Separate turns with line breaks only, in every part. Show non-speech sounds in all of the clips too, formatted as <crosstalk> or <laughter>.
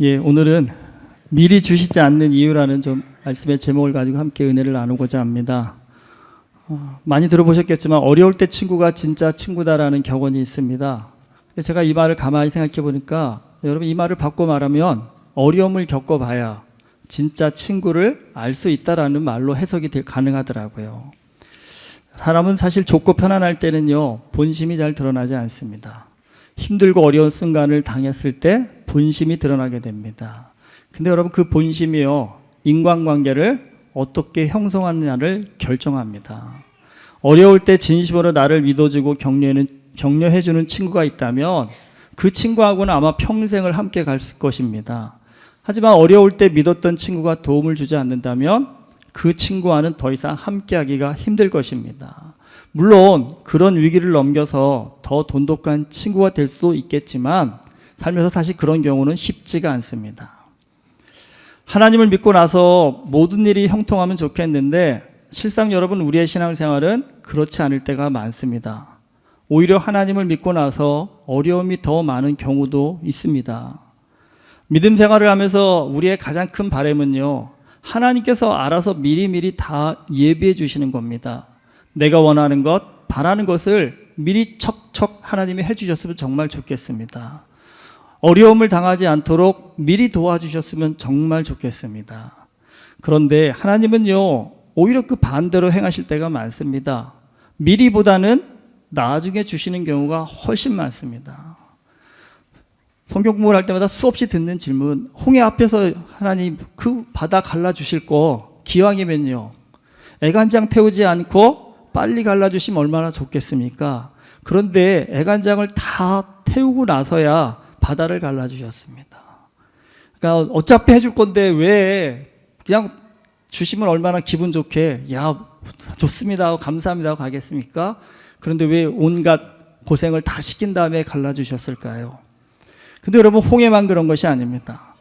예, 오늘은 미리 주시지 않는 이유라는 좀 말씀의 제목을 가지고 함께 은혜를 나누고자 합니다. 어, 많이 들어보셨겠지만 어려울 때 친구가 진짜 친구다라는 격언이 있습니다. 근데 제가 이 말을 가만히 생각해 보니까 여러분 이 말을 바꿔 말하면 어려움을 겪어봐야 진짜 친구를 알 수 있다라는 말로 해석이 될- 가능하더라고요. 사람은 사실 좋고 편안할 때는요 본심이 잘 드러나지 않습니다. 힘들고 어려운 순간을 당했을 때 본심이 드러나게 됩니다. 근데 여러분 그 본심이요 인간관계를 어떻게 형성하느냐를 결정합니다. 어려울 때 진심으로 나를 믿어주고 격려는 격려해주는 친구가 있다면 그 친구하고는 아마 평생을 함께 갈 것입니다. 하지만 어려울 때 믿었던 친구가 도움을 주지 않는다면 그 친구와는 더 이상 함께하기가 힘들 것입니다. 물론 그런 위기를 넘겨서 더 돈독한 친구가 될 수도 있겠지만 살면서 사실 그런 경우는 쉽지가 않습니다. 하나님을 믿고 나서 모든 일이 형통하면 좋겠는데 실상 여러분 우리의 신앙생활은 그렇지 않을 때가 많습니다. 오히려 하나님을 믿고 나서 어려움이 더 많은 경우도 있습니다. 믿음 생활을 하면서 우리의 가장 큰 바람은요. 하나님께서 알아서 미리미리 다 예비해 주시는 겁니다. 내가 원하는 것, 바라는 것을 미리 척척 하나님이 해 주셨으면 정말 좋겠습니다. 어려움을 당하지 않도록 미리 도와주셨으면 정말 좋겠습니다. 그런데 하나님은요, 오히려 그 반대로 행하실 때가 많습니다. 미리보다는 나중에 주시는 경우가 훨씬 많습니다. 성경 공부를 할 때마다 수없이 듣는 질문, 홍해 앞에서 하나님 그 바다 갈라주실 거 기왕이면요, 애간장 태우지 않고 빨리 갈라주시면 얼마나 좋겠습니까? 그런데 애간장을 다 태우고 나서야 바다를 갈라주셨습니다. 그러니까 어차피 해줄 건데 왜 그냥 주시면 얼마나 기분 좋게 야 좋습니다 감사합니다 가겠습니까? 그런데 왜 온갖 고생을 다 시킨 다음에 갈라주셨을까요? 근데 여러분 홍해만 그런 것이 아닙니다.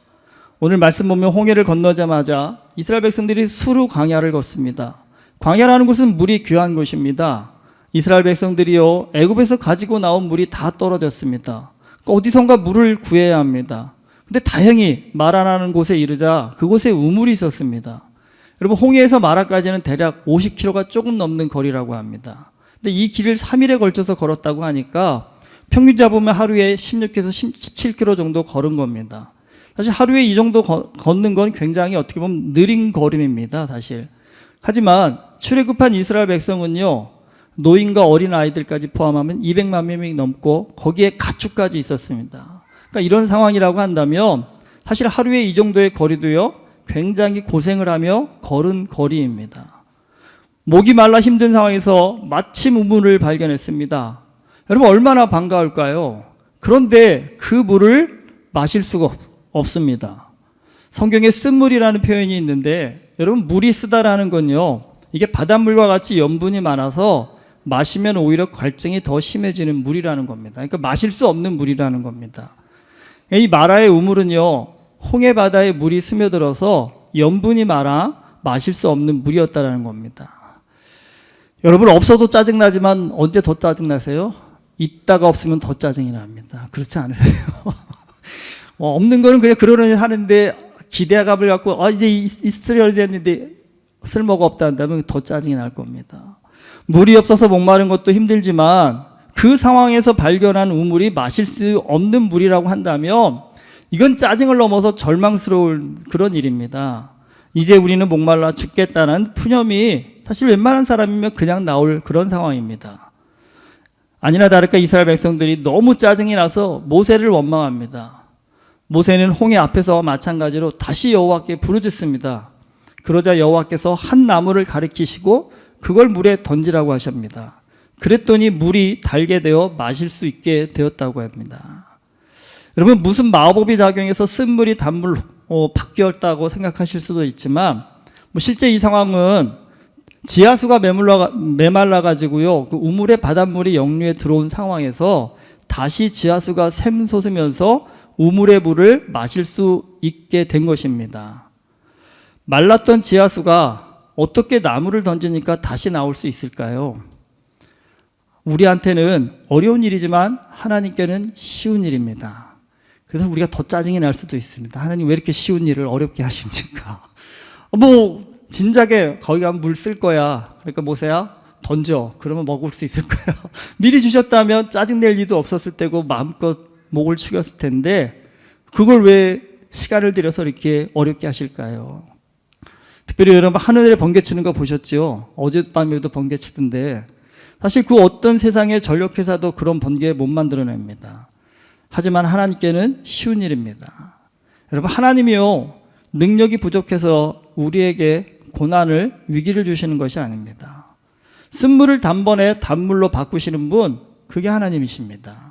오늘 말씀 보면 홍해를 건너자마자 이스라엘 백성들이 수루 광야를 걷습니다. 광야라는 곳은 물이 귀한 곳입니다. 이스라엘 백성들이요 애굽에서 가지고 나온 물이 다 떨어졌습니다. 그러니까 어디선가 물을 구해야 합니다. 근데 다행히 마라라는 곳에 이르자 그곳에 우물이 있었습니다. 여러분 홍해에서 마라까지는 대략 50km가 조금 넘는 거리라고 합니다. 근데 이 길을 3일에 걸쳐서 걸었다고 하니까 평균 잡으면 하루에 16에서 17km 정도 걸은 겁니다. 사실 하루에 이 정도 거- 걷는 건 굉장히 어떻게 보면 느린 걸음입니다, 사실. 하지만 출애굽한 이스라엘 백성은요. 노인과 어린 아이들까지 포함하면 200만 명이 넘고 거기에 가축까지 있었습니다. 그러니까 이런 상황이라고 한다면 사실 하루에 이 정도의 거리도요. 굉장히 고생을 하며 걸은 거리입니다. 목이 말라 힘든 상황에서 마침 우물을 발견했습니다. 여러분 얼마나 반가울까요? 그런데 그 물을 마실 수가 없- 없습니다. 성경에 쓴물이라는 표현이 있는데 여러분 물이 쓰다라는 건요. 이게 바닷물과 같이 염분이 많아서 마시면 오히려 갈증이 더 심해지는 물이라는 겁니다. 그러니까 마실 수 없는 물이라는 겁니다. 이 마라의 우물은요. 홍해 바다에 물이 스며들어서 염분이 많아 마실 수 없는 물이었다라는 겁니다. 여러분 없어도 짜증나지만 언제 더 짜증나세요? 있다가 없으면 더 짜증이 납니다. 그렇지 않으세요? 어, <laughs> 없는 거는 그냥 그러려니 하는데 기대감을 갖고 아 이제 있- 있으려 됐는데 쓸모가 없다 한다면 더 짜증이 날 겁니다. 물이 없어서 목마른 것도 힘들지만 그 상황에서 발견한 우물이 마실 수 없는 물이라고 한다면 이건 짜증을 넘어서 절망스러울 그런 일입니다. 이제 우리는 목말라 죽겠다는 푸념이 사실 웬만한 사람이면 그냥 나올 그런 상황입니다. 아니나 다를까 이스라엘 백성들이 너무 짜증이 나서 모세를 원망합니다. 모세는 홍해 앞에서 마찬가지로 다시 여호와께 부르짖습니다. 그러자 여호와께서 한 나무를 가리키시고 그걸 물에 던지라고 하십니다. 그랬더니 물이 달게 되어 마실 수 있게 되었다고 합니다. 여러분 무슨 마법이 작용해서 쓴물이 단물로 어, 바뀌었다고 생각하실 수도 있지만 뭐 실제 이 상황은 지하수가 메물러 메말라 가지고요 그 우물의 바닷물이 역류에 들어온 상황에서 다시 지하수가 샘솟으면서 우물의 물을 마실 수 있게 된 것입니다. 말랐던 지하수가 어떻게 나무를 던지니까 다시 나올 수 있을까요? 우리한테는 어려운 일이지만 하나님께는 쉬운 일입니다. 그래서 우리가 더 짜증이 날 수도 있습니다. 하나님 왜 이렇게 쉬운 일을 어렵게 하십니까? <laughs> 뭐 진작에 거기 가면 물 쓸 거야. 그러니까 모세야 던져. 그러면 먹을 수 있을 거야. <laughs> 미리 주셨다면 짜증 낼 일도 없었을 때고 마음껏 목을 축였을 텐데 그걸 왜 시간을 들여서 이렇게 어렵게 하실까요? 특별히 여러분 하늘에 번개 치는 거 보셨죠? 어젯밤에도 번개 치던데 사실 그 어떤 세상의 전력회사도 그런 번개 못 만들어냅니다. 하지만 하나님께는 쉬운 일입니다. 여러분 하나님이요 능력이 부족해서 우리에게 고난을 위기를 주시는 것이 아닙니다. 쓴물을 단번에 단물로 바꾸시는 분 그게 하나님이십니다.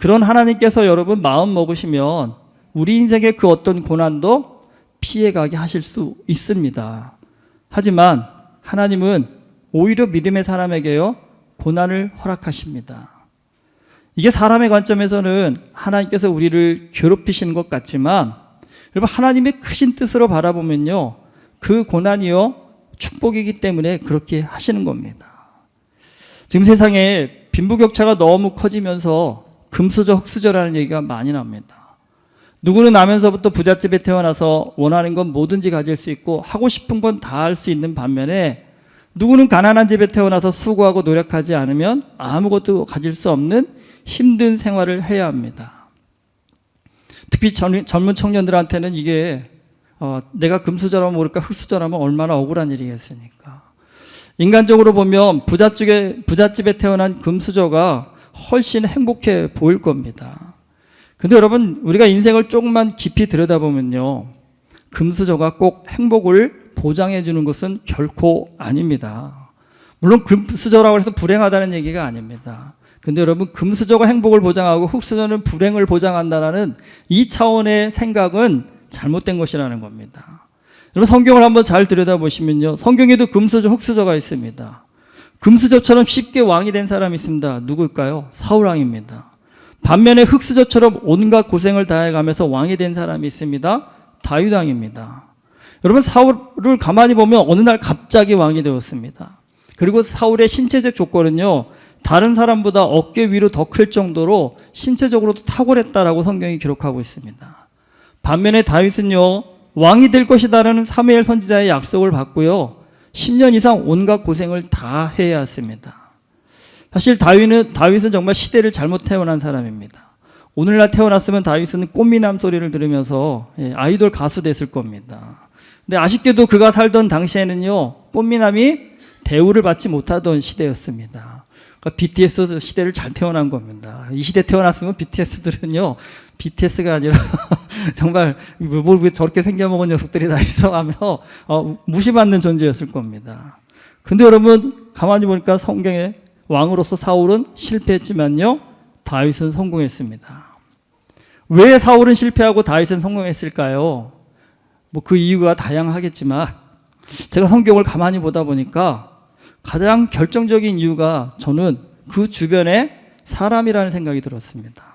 그런 하나님께서 여러분 마음 먹으시면 우리 인생의 그 어떤 고난도 피해가게 하실 수 있습니다. 하지만 하나님은 오히려 믿음의 사람에게요 고난을 허락하십니다. 이게 사람의 관점에서는 하나님께서 우리를 괴롭히시는 것 같지만 여러분 하나님의 크신 뜻으로 바라보면요 그 고난이요 축복이기 때문에 그렇게 하시는 겁니다. 지금 세상에 빈부격차가 너무 커지면서 금수저 흑수저라는 얘기가 많이 납니다. 누구는 나면서부터 부잣집에 태어나서 원하는 건 뭐든지 가질 수 있고 하고 싶은 건 다 할 수 있는 반면에 누구는 가난한 집에 태어나서 수고하고 노력하지 않으면 아무것도 가질 수 없는 힘든 생활을 해야 합니다. 특히 전- 젊은 청년들한테는 이게 어, 내가 금수저라면 모를까 흑수저라면 얼마나 억울한 일이겠습니까? 인간적으로 보면 부잣집에, 부잣집에 태어난 금수저가 훨씬 행복해 보일 겁니다. 근데 여러분, 우리가 인생을 조금만 깊이 들여다보면요. 금수저가 꼭 행복을 보장해 주는 것은 결코 아닙니다. 물론 금수저라고 해서 불행하다는 얘기가 아닙니다. 근데 여러분, 금수저가 행복을 보장하고 흑수저는 불행을 보장한다라는 이 차원의 생각은 잘못된 것이라는 겁니다. 여러분, 성경을 한번 잘 들여다보시면요. 성경에도 금수저, 흑수저가 있습니다. 금수저처럼 쉽게 왕이 된 사람이 있습니다. 누구일까요? 사울왕입니다. 반면에 흑수저처럼 온갖 고생을 다해가면서 왕이 된 사람이 있습니다. 다윗왕입니다. 여러분 사울을 가만히 보면 어느 날 갑자기 왕이 되었습니다. 그리고 사울의 신체적 조건은요. 다른 사람보다 어깨 위로 더 클 정도로 신체적으로도 탁월했다라고 성경이 기록하고 있습니다. 반면에 다윗은요. 왕이 될 것이다라는 사무엘 선지자의 약속을 받고요. 10년 이상 온갖 고생을 다 해야 했습니다. 사실 다윗은 다윗은 정말 시대를 잘못 태어난 사람입니다. 오늘날 태어났으면 다윗은 꽃미남 소리를 들으면서 예, 아이돌 가수 됐을 겁니다. 근데 아쉽게도 그가 살던 당시에는요 꽃미남이 대우를 받지 못하던 시대였습니다. 그러니까 BTS 시대를 잘 태어난 겁니다. 이 시대 태어났으면 BTS들은요 BTS가 아니라 <laughs> 정말 뭐, 저렇게 생겨먹은 녀석들이 다 있어 하며 어, 무시받는 존재였을 겁니다. 근데 여러분 가만히 보니까 성경에 왕으로서 사울은 실패했지만요 다윗은 성공했습니다. 왜 사울은 실패하고 다윗은 성공했을까요? 뭐 그 이유가 다양하겠지만 제가 성경을 가만히 보다 보니까 가장 결정적인 이유가 저는 그 주변에 사람이라는 생각이 들었습니다.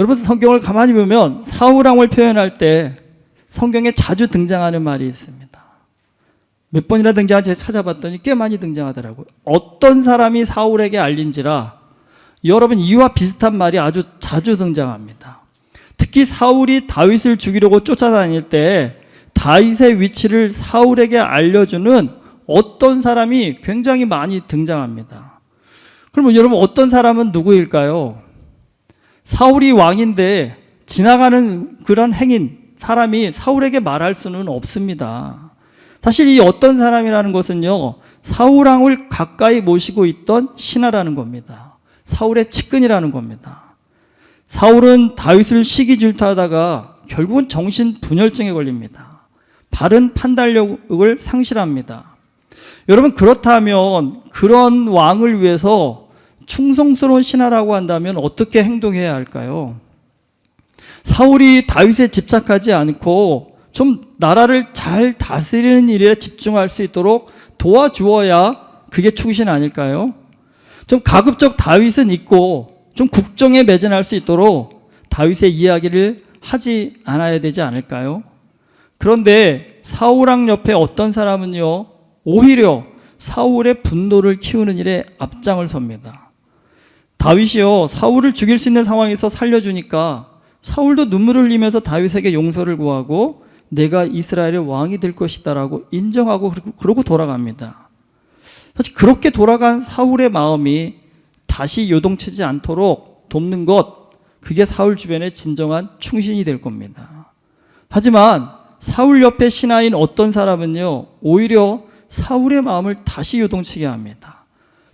여러분 성경을 가만히 보면 사울 왕을 표현할 때 성경에 자주 등장하는 말이 있습니다. 몇 번이나 등장한지 찾아봤더니 꽤 많이 등장하더라고요. 어떤 사람이 사울에게 알린지라 여러분 이와 비슷한 말이 아주 자주 등장합니다. 특히 사울이 다윗을 죽이려고 쫓아다닐 때 다윗의 위치를 사울에게 알려주는 어떤 사람이 굉장히 많이 등장합니다. 그러면 여러분 어떤 사람은 누구일까요? 사울이 왕인데 지나가는 그런 행인 사람이 사울에게 말할 수는 없습니다. 사실 이 어떤 사람이라는 것은요 사울왕을 가까이 모시고 있던 신하라는 겁니다. 사울의 측근이라는 겁니다. 사울은 다윗을 시기 질투하다가 결국은 정신 분열증에 걸립니다. 바른 판단력을 상실합니다. 여러분 그렇다면 그런 왕을 위해서 충성스러운 신하라고 한다면 어떻게 행동해야 할까요? 사울이 다윗에 집착하지 않고 좀 나라를 잘 다스리는 일에 집중할 수 있도록 도와주어야 그게 충신 아닐까요? 좀 가급적 다윗은 있고 좀 국정에 매진할 수 있도록 다윗의 이야기를 하지 않아야 되지 않을까요? 그런데 사울왕 옆에 어떤 사람은요 오히려 사울의 분노를 키우는 일에 앞장을 섭니다. 다윗이요 사울을 죽일 수 있는 상황에서 살려주니까 사울도 눈물을 흘리면서 다윗에게 용서를 구하고 내가 이스라엘의 왕이 될 것이다라고 인정하고 그러고- 돌아갑니다. 사실 그렇게 돌아간 사울의 마음이 다시 요동치지 않도록 돕는 것, 그게 사울 주변의 진정한 충신이 될 겁니다. 하지만 사울 옆에 신하인 어떤 사람은요, 오히려 사울의 마음을 다시 요동치게 합니다.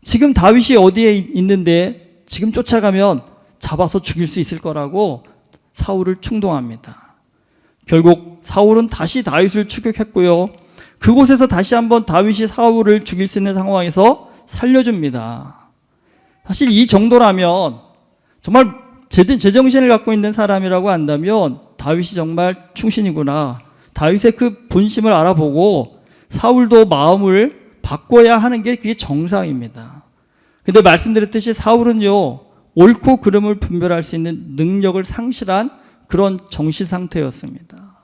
지금 다윗이 어디에 있는데 지금 쫓아가면 잡아서 죽일 수 있을 거라고 사울을 충동합니다. 결국 사울은 다시 다윗을 추격했고요. 그곳에서 다시 한번 다윗이 사울을 죽일 수 있는 상황에서 살려줍니다. 사실 이 정도라면 정말 제- 제정신을 갖고 있는 사람이라고 한다면 다윗이 정말 충신이구나. 다윗의 그 본심을 알아보고 사울도 마음을 바꿔야 하는 게 그게 정상입니다. 근데 말씀드렸듯이 사울은요, 옳고 그름을 분별할 수 있는 능력을 상실한 그런 정신 상태였습니다.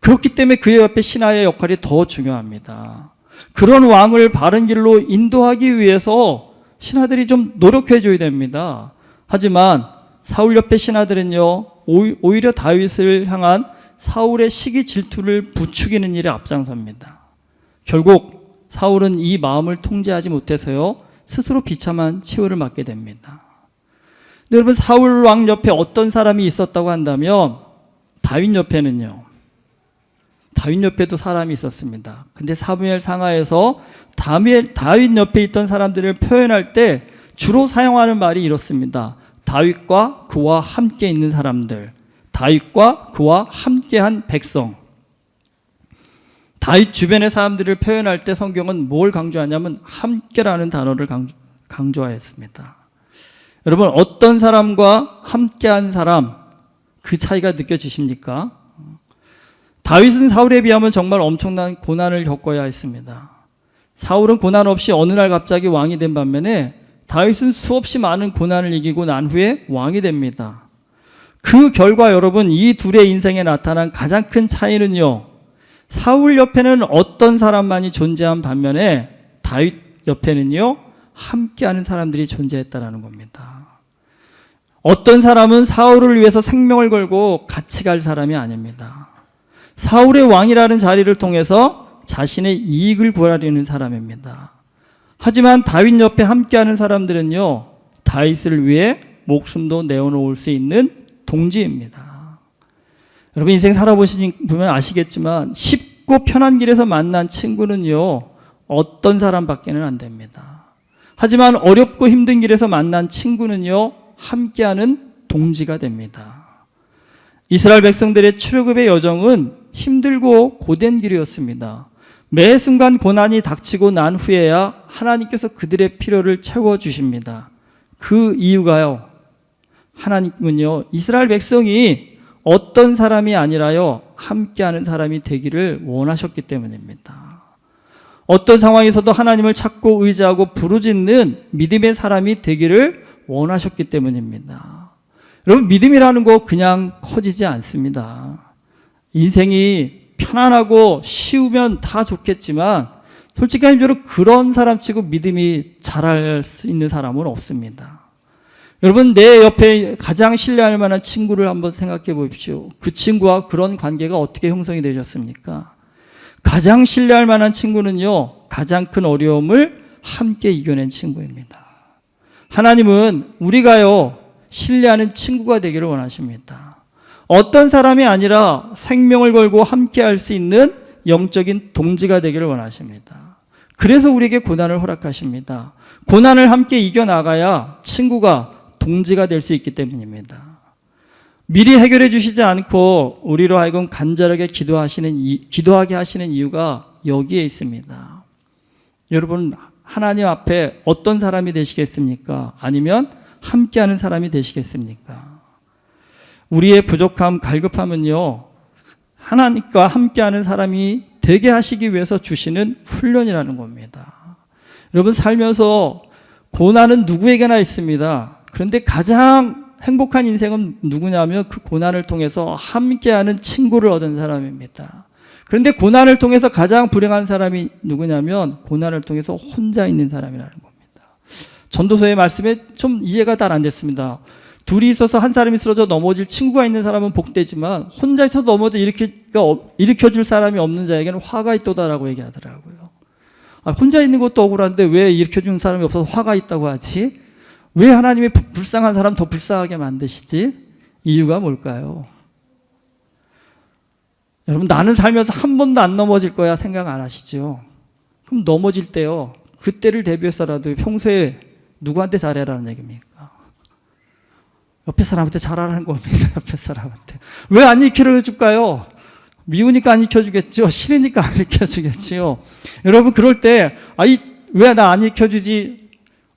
그렇기 때문에 그의 옆에 신하의 역할이 더 중요합니다. 그런 왕을 바른 길로 인도하기 위해서 신하들이 좀 노력해 줘야 됩니다. 하지만 사울 옆에 신하들은요, 오히- 오히려 다윗을 향한 사울의 시기 질투를 부추기는 일에 앞장섭니다. 결국 사울은 이 마음을 통제하지 못해서요, 스스로 비참한 치유를 맞게 됩니다. 여러분, 사울 왕 옆에 어떤 사람이 있었다고 한다면, 다윗 옆에는요, 다윗 옆에도 사람이 있었습니다. 근데 사무엘 상하에서 다윗, 다윗 옆에 있던 사람들을 표현할 때 주로 사용하는 말이 이렇습니다. 다윗과 그와 함께 있는 사람들, 다윗과 그와 함께한 백성. 다윗 주변의 사람들을 표현할 때 성경은 뭘 강조하냐면 함께라는 단어를 강조, 강조 하였습니다. 여러분 어떤 사람과 함께한 사람 그 차이가 느껴지십니까? 다윗은 사울에 비하면 정말 엄청난 고난을 겪어야 했습니다. 사울은 고난 없이 어느 날 갑자기 왕이 된 반면에 다윗은 수없이 많은 고난을 이기고 난 후에 왕이 됩니다. 그 결과 여러분 이 둘의 인생에 나타난 가장 큰 차이는요. 사울 옆에는 어떤 사람만이 존재한 반면에 다윗 옆에는요. 함께하는 사람들이 존재했다라는 겁니다. 어떤 사람은 사울을 위해서 생명을 걸고 같이 갈 사람이 아닙니다. 사울의 왕이라는 자리를 통해서 자신의 이익을 구하려는 사람입니다. 하지만 다윗 옆에 함께하는 사람들은요, 다윗을 위해 목숨도 내어놓을 수 있는 동지입니다. 여러분 인생 살아보시면 아시겠지만 쉽고 편한 길에서 만난 친구는요, 어떤 사람밖에는 안 됩니다. 하지만 어렵고 힘든 길에서 만난 친구는요, 함께하는 동지가 됩니다. 이스라엘 백성들의 출애굽의 여정은 힘들고 고된 길이었습니다. 매 순간 고난이 닥치고 난 후에야 하나님께서 그들의 필요를 채워 주십니다. 그 이유가요. 하나님은요. 이스라엘 백성이 어떤 사람이 아니라요. 함께하는 사람이 되기를 원하셨기 때문입니다. 어떤 상황에서도 하나님을 찾고 의지하고 부르짖는 믿음의 사람이 되기를 원하셨기 때문입니다. 여러분 믿음이라는 거 그냥 커지지 않습니다. 인생이 편안하고 쉬우면 다 좋겠지만 솔직히 말로 그런 사람 치고 믿음이 잘할 수 있는 사람은 없습니다. 여러분 내 옆에 가장 신뢰할 만한 친구를 한번 생각해 보십시오. 그 친구와 그런 관계가 어떻게 형성이 되셨습니까? 가장 신뢰할 만한 친구는요. 가장 큰 어려움을 함께 이겨낸 친구입니다. 하나님은 우리가요. 신뢰하는 친구가 되기를 원하십니다. 어떤 사람이 아니라 생명을 걸고 함께 할 수 있는 영적인 동지가 되기를 원하십니다. 그래서 우리에게 고난을 허락하십니다. 고난을 함께 이겨나가야 친구가 동지가 될 수 있기 때문입니다. 미리 해결해 주시지 않고 우리로 하여금 간절하게 기도하시는 이, 기도하게 하시는 이유가 여기에 있습니다. 여러분 하나님 앞에 어떤 사람이 되시겠습니까? 아니면 함께하는 사람이 되시겠습니까? 우리의 부족함, 갈급함은요, 하나님과 함께하는 사람이 되게 하시기 위해서 주시는 훈련이라는 겁니다. 여러분, 살면서 고난은 누구에게나 있습니다. 그런데 가장 행복한 인생은 누구냐면 그 고난을 통해서 함께하는 친구를 얻은 사람입니다. 그런데 고난을 통해서 가장 불행한 사람이 누구냐면 고난을 통해서 혼자 있는 사람이라는 겁니다. 전도서의 말씀에 좀 이해가 잘 안 됐습니다. 둘이 있어서 한 사람이 쓰러져 넘어질 친구가 있는 사람은 복되지만 혼자 있어 넘어져 일으켜, 일으켜줄 사람이 없는 자에게는 화가 있도다라고 얘기하더라고요. 아, 혼자 있는 것도 억울한데 왜 일으켜주는 사람이 없어서 화가 있다고 하지? 왜 하나님이 부- 불쌍한 사람 더 불쌍하게 만드시지? 이유가 뭘까요? 여러분 나는 살면서 한 번도 안 넘어질 거야 생각 안 하시죠? 그럼 넘어질 때요. 그때를 대비해서라도 평소에 누구한테 잘해라는 얘기입니까? 옆에 사람한테 잘하라는 겁니다. 옆에 사람한테. 왜 안 익혀줄까요? 미우니까 안 익혀주겠죠. 싫으니까 안 익혀주겠지요. 여러분 그럴 때, 아 이 왜 나 안 익혀주지?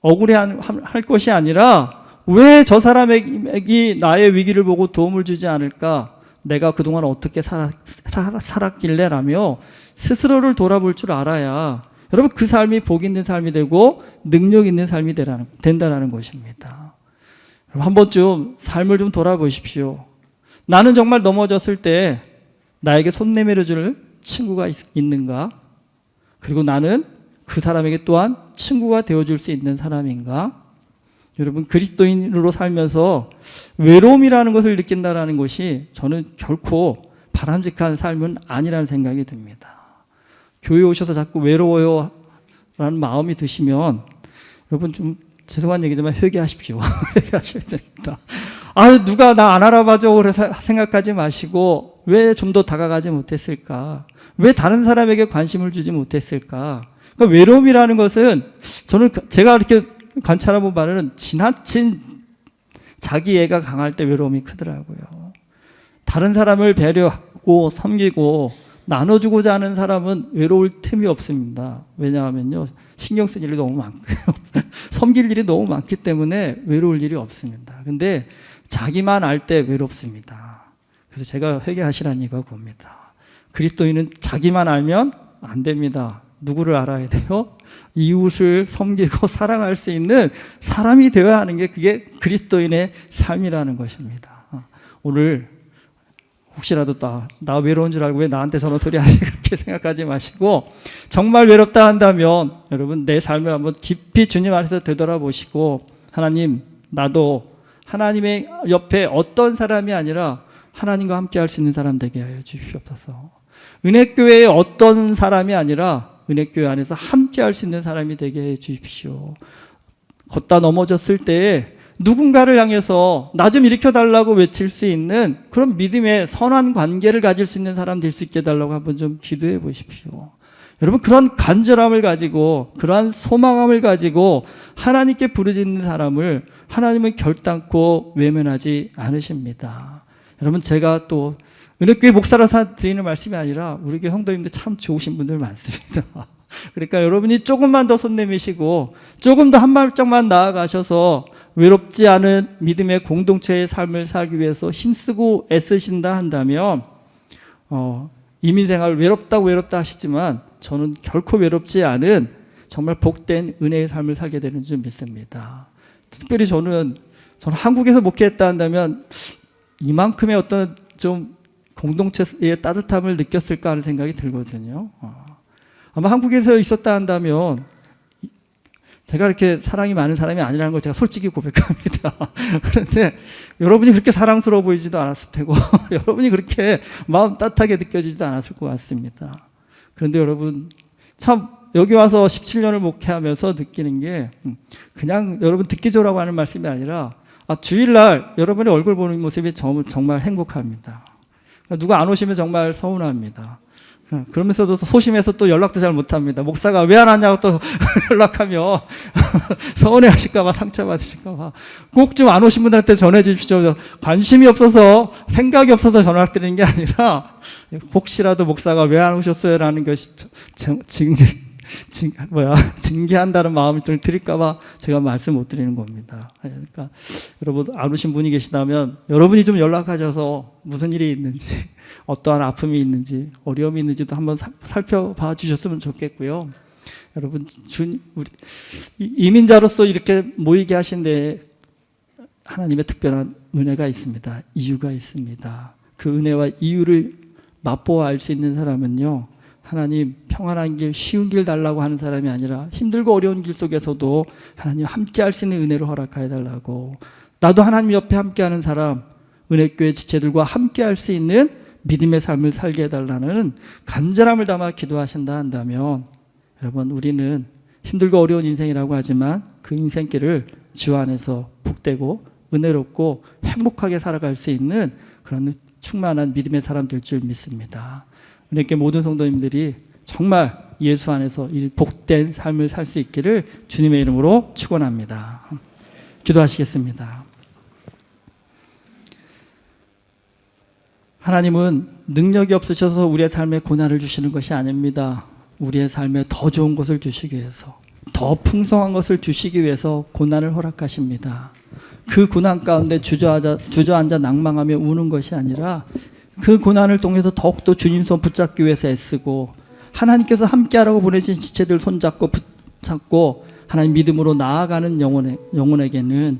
억울해 할- 할 것이 아니라 왜 저 사람에게 나의 위기를 보고 도움을 주지 않을까? 내가 그동안 어떻게 살았, 살- 살았길래 라며 스스로를 돌아볼 줄 알아야 여러분 그 삶이 복 있는 삶이 되고 능력 있는 삶이 되라는, 된다는 것입니다. 여러분 한 번쯤 삶을 좀 돌아보십시오. 나는 정말 넘어졌을 때 나에게 손 내밀어 줄 친구가 있, 있는가? 그리고 나는 그 사람에게 또한 친구가 되어 줄 수 있는 사람인가? 여러분 그리스도인으로 살면서 외로움이라는 것을 느낀다라는 것이 저는 결코 바람직한 삶은 아니라는 생각이 듭니다. 교회 오셔서 자꾸 외로워요 라는 마음이 드시면 여러분 좀 죄송한 얘기지만 회개하십시오. <laughs> 회개하셔야 됩니다. 아, 누가 나 안 알아봐줘. 그래서 생각하지 마시고, 왜 좀 더 다가가지 못했을까? 왜 다른 사람에게 관심을 주지 못했을까? 그러니까 외로움이라는 것은 저는 그- 제가 이렇게 관찰해본 바는 지나친 자기애가 강할 때 외로움이 크더라고요. 다른 사람을 배려하고 섬기고 나눠주고자 하는 사람은 외로울 틈이 없습니다. 왜냐하면요. 신경 쓸 일이 너무 많고요. <laughs> 섬길 일이 너무 많기 때문에 외로울 일이 없습니다. 근데 자기만 알 때 외롭습니다. 그래서 제가 회개하시라는 이유가 그겁니다. 그리스도인은 자기만 알면 안 됩니다. 누구를 알아야 돼요? 이웃을 섬기고 사랑할 수 있는 사람이 되어야 하는 게 그게 그리스도인의 삶이라는 것입니다. 어, 오늘 혹시라도 나, 나 외로운 줄 알고 왜 나한테 저런 소리 하지 <laughs> 그렇게 생각하지 마시고 정말 외롭다 한다면 여러분 내 삶을 한번 깊이 주님 안에서 되돌아보시고 하나님 나도 하나님의 옆에 어떤 사람이 아니라 하나님과 함께 할 수 있는 사람 되게 하여 주시옵소서. 은혜교회의 어떤 사람이 아니라 은혜교회 안에서 함께 할 수 있는 사람이 되게 해 주십시오. 걷다 넘어졌을 때에 누군가를 향해서 나 좀 일으켜 달라고 외칠 수 있는 그런 믿음의 선한 관계를 가질 수 있는 사람 될 수 있게 해달라고 한번 좀 기도해 보십시오. 여러분 그런 간절함을 가지고 그러한 소망함을 가지고 하나님께 부르짖는 사람을 하나님은 결단코 외면하지 않으십니다. 여러분 제가 또 은혜교회 목사라서 드리는 말씀이 아니라 우리 교회 성도님들 참 좋으신 분들 많습니다. <laughs> 그러니까 여러분이 조금만 더 손 내미시고 조금 더 한 발짝만 나아가셔서 외롭지 않은 믿음의 공동체의 삶을 살기 위해서 힘쓰고 애쓰신다 한다면 어, 이민 생활 외롭다고 외롭다 하시지만 저는 결코 외롭지 않은 정말 복된 은혜의 삶을 살게 되는 줄 믿습니다. 특별히 저는 저는 한국에서 목회했다 한다면 이만큼의 어떤 좀 공동체의 따뜻함을 느꼈을까 하는 생각이 들거든요. 어. 아마 한국에서 있었다 한다면 제가 이렇게 사랑이 많은 사람이 아니라는 걸 제가 솔직히 고백합니다. <laughs> 그런데 여러분이 그렇게 사랑스러워 보이지도 않았을 테고 <laughs> 여러분이 그렇게 마음 따뜻하게 느껴지지도 않았을 것 같습니다. 그런데 여러분 참 여기 와서 17년을 목회하면서 느끼는 게 음, 그냥 여러분 듣기 좋으라고 하는 말씀이 아니라 아, 주일날 여러분의 얼굴 보는 모습이 정- 정말 행복합니다. 누가 안 오시면 정말 서운합니다. 그러면서도 소심해서 또 연락도 잘 못합니다. 목사가 왜 안 왔냐고 또 <laughs> 연락하며 <laughs> 서운해 하실까봐 상처받으실까봐 꼭 좀 안 오신 분들한테 전해 주십시오. 관심이 없어서 생각이 없어서 전화드리는 게 아니라 혹시라도 목사가 왜 안 오셨어요라는 것이 정- 징, 징, 뭐야, <laughs> 징계한다는 마음을 좀 드릴까봐 제가 말씀 못 드리는 겁니다. 그러니까 여러분 안 오신 분이 계시다면 여러분이 좀 연락하셔서 무슨 일이 있는지 <laughs> 어떠한 아픔이 있는지 어려움이 있는지도 한번 살- 살펴봐 주셨으면 좋겠고요. 여러분 주, 우리 이- 이민자로서 이렇게 모이게 하신 데 하나님의 특별한 은혜가 있습니다. 이유가 있습니다. 그 은혜와 이유를 맛보아 알 수 있는 사람은요. 하나님 평안한 길, 쉬운 길 달라고 하는 사람이 아니라 힘들고 어려운 길 속에서도 하나님 함께 할 수 있는 은혜를 허락하여 달라고 나도 하나님 옆에 함께 하는 사람, 은혜교회 지체들과 함께 할 수 있는 믿음의 삶을 살게 해달라는 간절함을 담아 기도하신다 한다면 여러분 우리는 힘들고 어려운 인생이라고 하지만 그 인생길을 주 안에서 복되고 은혜롭고 행복하게 살아갈 수 있는 그런 충만한 믿음의 사람들 줄 믿습니다. 은혜께 모든 성도님들이 정말 예수 안에서 이 복된 삶을 살 수 있기를 주님의 이름으로 축원합니다. 기도하시겠습니다. 하나님은 능력이 없으셔서 우리의 삶에 고난을 주시는 것이 아닙니다. 우리의 삶에 더 좋은 것을 주시기 위해서, 더 풍성한 것을 주시기 위해서 고난을 허락하십니다. 그 고난 가운데 주저앉아, 주저앉아 낭망하며 우는 것이 아니라 그 고난을 통해서 더욱더 주님 손 붙잡기 위해서 애쓰고 하나님께서 함께하라고 보내신 지체들 손잡고 붙잡고 하나님 믿음으로 나아가는 영혼에, 영혼에게는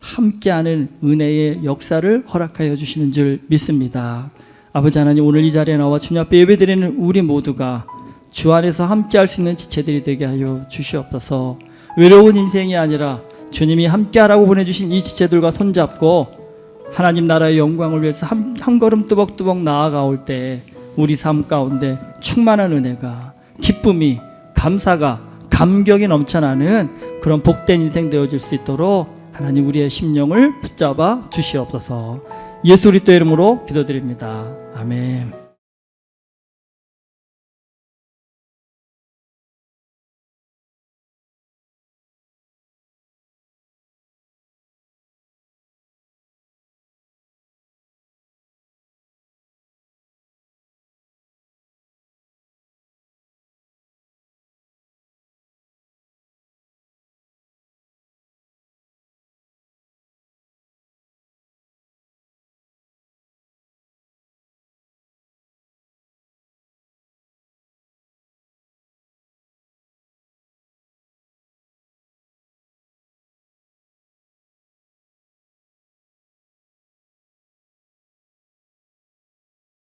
함께하는 은혜의 역사를 허락하여 주시는 줄 믿습니다. 아버지 하나님 오늘 이 자리에 나와 주님 앞에 예배드리는 우리 모두가 주 안에서 함께할 수 있는 지체들이 되게 하여 주시옵소서. 외로운 인생이 아니라 주님이 함께하라고 보내주신 이 지체들과 손잡고 하나님 나라의 영광을 위해서 한, 한 걸음 뚜벅뚜벅 나아가올 때 우리 삶 가운데 충만한 은혜가 기쁨이 감사가 감격이 넘쳐나는 그런 복된 인생 되어질 수 있도록 하나님 우리의 심령을 붙잡아 주시옵소서 예수 그리스도 이름으로 기도드립니다 아멘.